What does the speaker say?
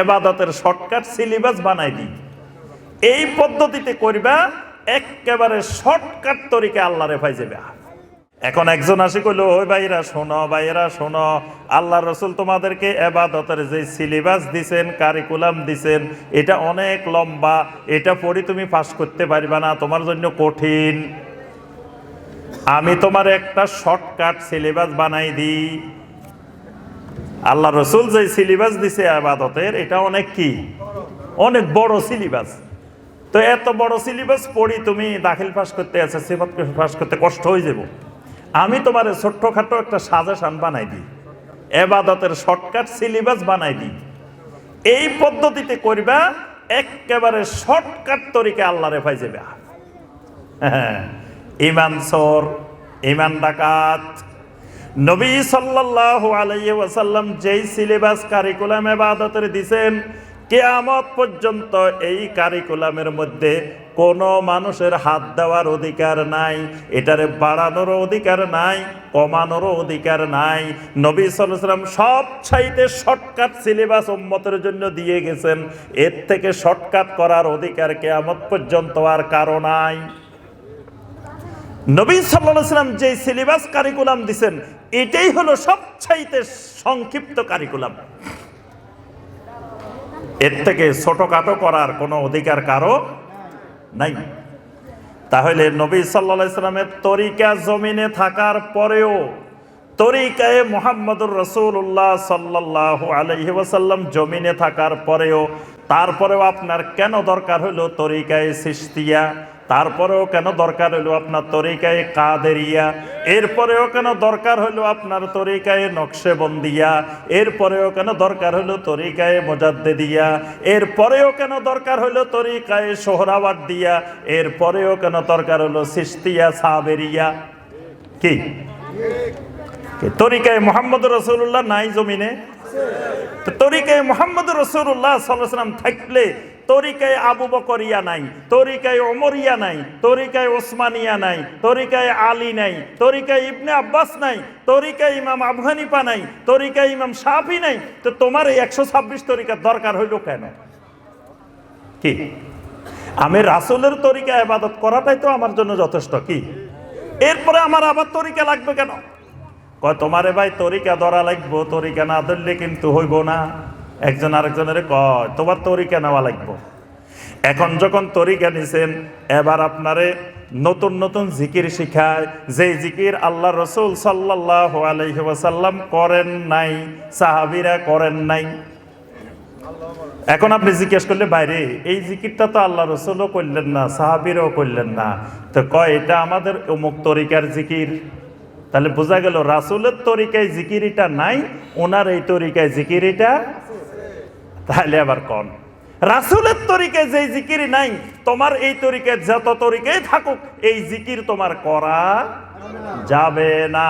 এবাদতের shortcut syllabus বানাই দিই। এই পদ্ধতিতে করবা একেবারে শর্টকাট তরিকে আল্লাহ রেফাই যাবে এখন একজন আসি কইলো, ওই ভাইরা শোনো ভাইরা শোনো আল্লাহ রসুল তোমাদেরকে এবাদতের যে সিলেবাস দিছেন কারিকুলাম দিছেন, এটা অনেক লম্বা, এটা পড়ি তুমি পাস করতে পারবে না, তোমার জন্য কঠিন। আমি তোমার একটা শর্টকাট সিলেবাস বানাই দিই। আল্লাহ রসুল যে সিলেবাস দিছে আবাদতের এটা অনেক কি? অনেক বড় সিলেবাস। তো এত বড় সিলেবাস পড়ি তুমি দাখিল পাশ করতে আছে সিফাত পাস করতে কষ্ট হয়ে যাব। আমি তোমার ছোট্টখাটো একটা সাজেশন বানাই দিই। এবাদতের শর্টকাট সিলেবাস বানাই দিই। এই পদ্ধতিতে করবা একেবারে শর্টকাট তরিকে আল্লাহ রেফাই যাবে। হ্যাঁ, ইমান সর ইমান ডাকাত নবী সাল্লাল্লাহু আলাইহি ওয়াসাল্লাম যেই সিলেবাস কারিকুলাম এবাদতের দিছেন, কেয়ামত পর্যন্ত এই কারিকুলামের মধ্যে কোনো মানুষের হাত দেওয়ার অধিকার নাই, এটারে বাড়ানোরও অধিকার নাই, কমানোরও অধিকার নাই। নবী সাল্লাম সব চাইতে শর্টকাট সিলেবাস উম্মতের জন্য দিয়ে গেছেন, এর থেকে শর্টকাট করার অধিকার কেয়ামত পর্যন্ত আর কারও নাই। নবী সাল্লাহ সাল্লাম যে সিলেবাস কারিকুলাম দিছেন, এটাই হলো সবচাইতে সংক্ষিপ্ত কারিকুলাম। এর থেকে ছোটখাটো করার কোনো অধিকার কারও নাই। তাহলে নবী সাল্লা সাল্লামের তরিকা জমিনে থাকার পরেও তরিকায় মোহাম্মদুর রসুল্লাহ সাল্লাহ আলহি জমিনে থাকার পরেও তারপরেও আপনার কেন দরকার হলো তরিকায় সৃষ্টিয়া তারপরেও কেন দরকার হলো আপনার তরিকায় কাদেরিয়া? এরপরেও কেন দরকার হলো আপনার তরিকায় নকশে নকশেবন্দিয়া? এরপরেও কেন দরকার হলো তরিকায় মোজাদ্দেদিয়া? এরপরেও কেন দরকার হলো তরিকায় সোহরাবাদ দিয়া এরপরেও কেন দরকার হলো সিস্তিয়া সাবেরিয়া? কি? তরিকায় মোহাম্মদ রসুল্লাহ নাই জমিনে? তো তরিকায় মোহাম্মদ রসুল্লাহ সাল্লাম থাকলে তরিকায় আবু বকরিয়া নাই, তরিকায় ওমরিয়া নাই, তরিকায় ওসমানিয়া নাই, তরিকায় আলী নাই, তরিকায় ইবনে আব্বাস নাই, তরিকায় ইমাম হানিফা নাই, তরিকায় ইমাম সাফি নাই, তো তোমার এই একশো ছাব্বিশ তরিকার দরকার হইল কেন? কি? আমি রাসুলের তরিকা আবাদত করাটাই তো আমার জন্য যথেষ্ট, কি? এরপরে আমার আবার তরিকা লাগবে কেন? কয়, তোমারে ভাই তরিকা ধরা লাগবো, তরিকা না ধরলে কিন্তু হইব না। একজন আরেকজনের কয়, তোমার তরিকা নেওয়া লাগবো। এখন যখন তরিকা নিছেন, এবার আপনারে নতুন নতুন জিকির শিখায়। যে জিকির আল্লাহ রসুল সাল্লাহ আলহি ওয়াসাল্লাম করেন নাই, সাহাবিরা করেন নাই। এখন আপনি জিজ্ঞেস করলে বাইরে এই জিকিরটা তো আল্লাহ রসুলও করলেন না, সাহাবিরও করলেন না। তো কয়, এটা আমাদের অমুক তরিকার জিকির। তাহলে বোঝা গেল রাসুলের তরিকায় জিকিরিটা নাই, ওনার এই তরিকায় জিকিরিটা তাহলে আবার কন? রাসুলের তরিকায় যে জিকির নাই, তোমার এই তরিকায় যত তরিকায় থাকুক, এই জিকির তোমার করা যাবে না।